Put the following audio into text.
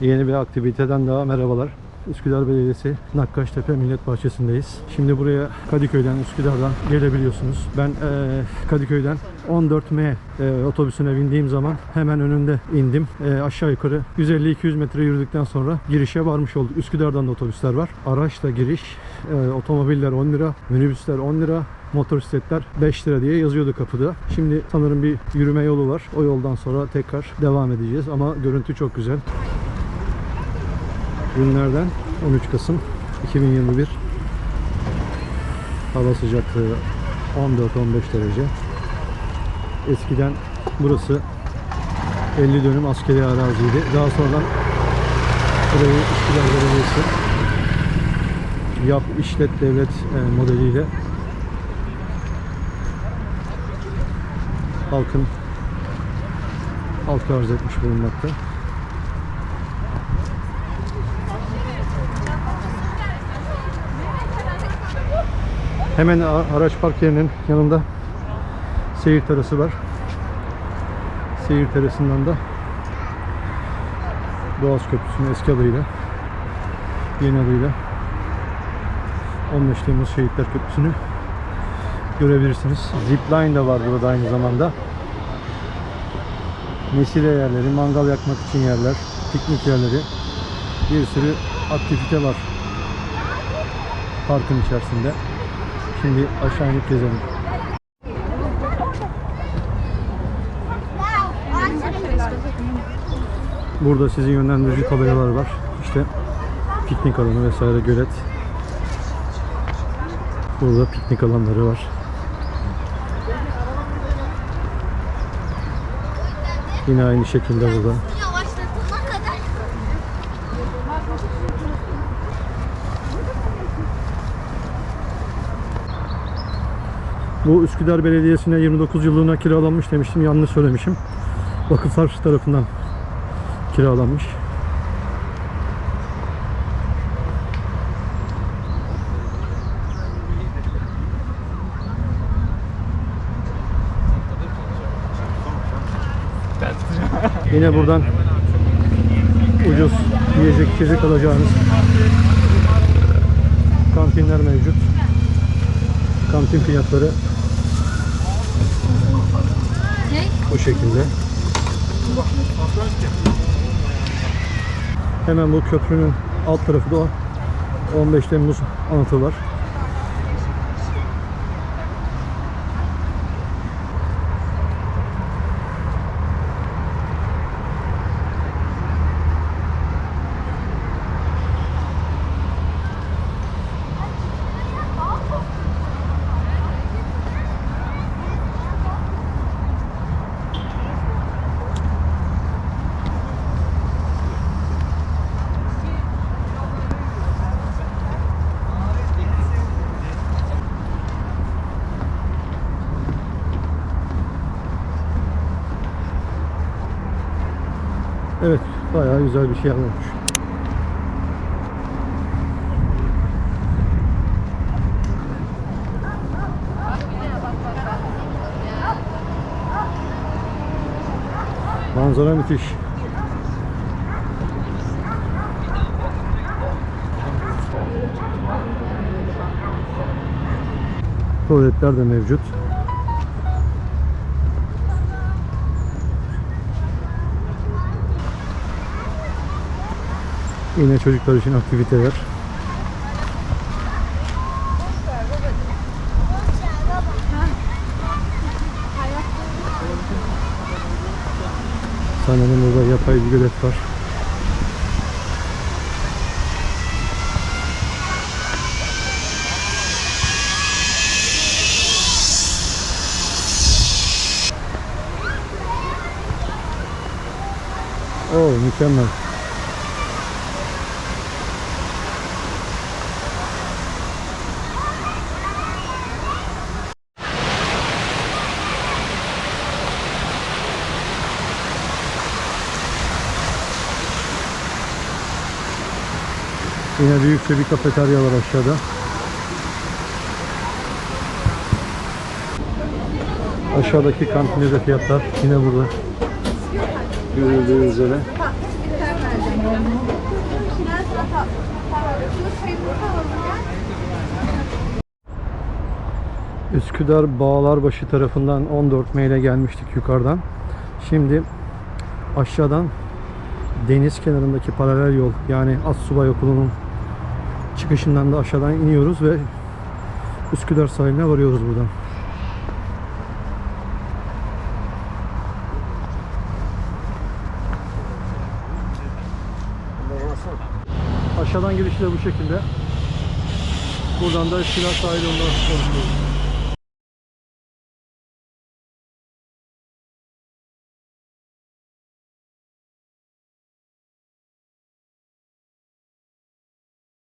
Yeni bir aktiviteden daha merhabalar. Üsküdar Belediyesi Nakkaştepe Millet Bahçesi'ndeyiz. Şimdi buraya Kadıköy'den, Üsküdar'dan gelebiliyorsunuz. Ben eee, Kadıköy'den 14M eee, otobüsüne bindiğim zaman hemen önünde indim. Eee, aşağı yukarı 150-200 metre yürüdükten sonra girişe varmış olduk. Üsküdar'dan da otobüsler var. Araçla giriş, eee, otomobiller 10 lira, minibüsler 10 lira, motosikletler 5 lira diye yazıyordu kapıda. Şimdi sanırım bir yürüme yolu var. O yoldan sonra tekrar devam edeceğiz ama görüntü çok güzel. Günlerden 13 Kasım 2021 Hava sıcaklığı 14-15 derece. Eskiden burası 50 dönüm askeri araziydi. Daha sonradan burayı Üsküdar Belediyesi yap işlet devlet e, modeliyle halkın halka arz etmiş bulunmakta. Hemen araç park yerinin yanında seyir terası var. Seyir terasından da Boğaz Köprüsü'nün eski adıyla yeni adıyla 15 Temmuz Şehitler Köprüsü'nü görebilirsiniz. Zipline de var burada aynı zamanda. Mesire yerleri, mangal yakmak için yerler, piknik yerleri, bir sürü aktivite var parkın içerisinde. Şimdi aşağı inip gezelim. Burada sizin yönlendirici tabelalar var. İşte piknik alanı vesaire gölet. Burada piknik alanları var. Yine aynı şekilde burada. Bu Üsküdar Belediyesi'ne 29 yıllığına kiralanmış demiştim. Yanlış söylemişim. Vakıflar tarafından kiralanmış. Yine buradan ucuz yiyecek içecek alacağınız kantinler mevcut. Kantin fiyatları bu şekilde. Hemen bu köprünün alt tarafı da o 15 Temmuz anıtı var. Evet, bayağı güzel bir şey olmuş. Manzara müthiş. Tuvaletler de mevcut. Yine çocuklar için aktiviteler. Sanırım burada yapay bir gölet var. Oo mükemmel. Yine büyükçe bir kafeterya var aşağıda. Aşağıdaki kantinde de fiyatlar yine burada. Görüldüğü üzere. Üsküdar Bağlarbaşı tarafından 14 meyle gelmiştik yukarıdan. Şimdi aşağıdan deniz kenarındaki paralel yol yani Assubay Okulu'nun çıkışından da aşağıdan iniyoruz ve Üsküdar sahiline varıyoruz buradan. Aşağıdan girişi de bu şekilde. Buradan da Üsküdar sahil yoluna konuşuyoruz.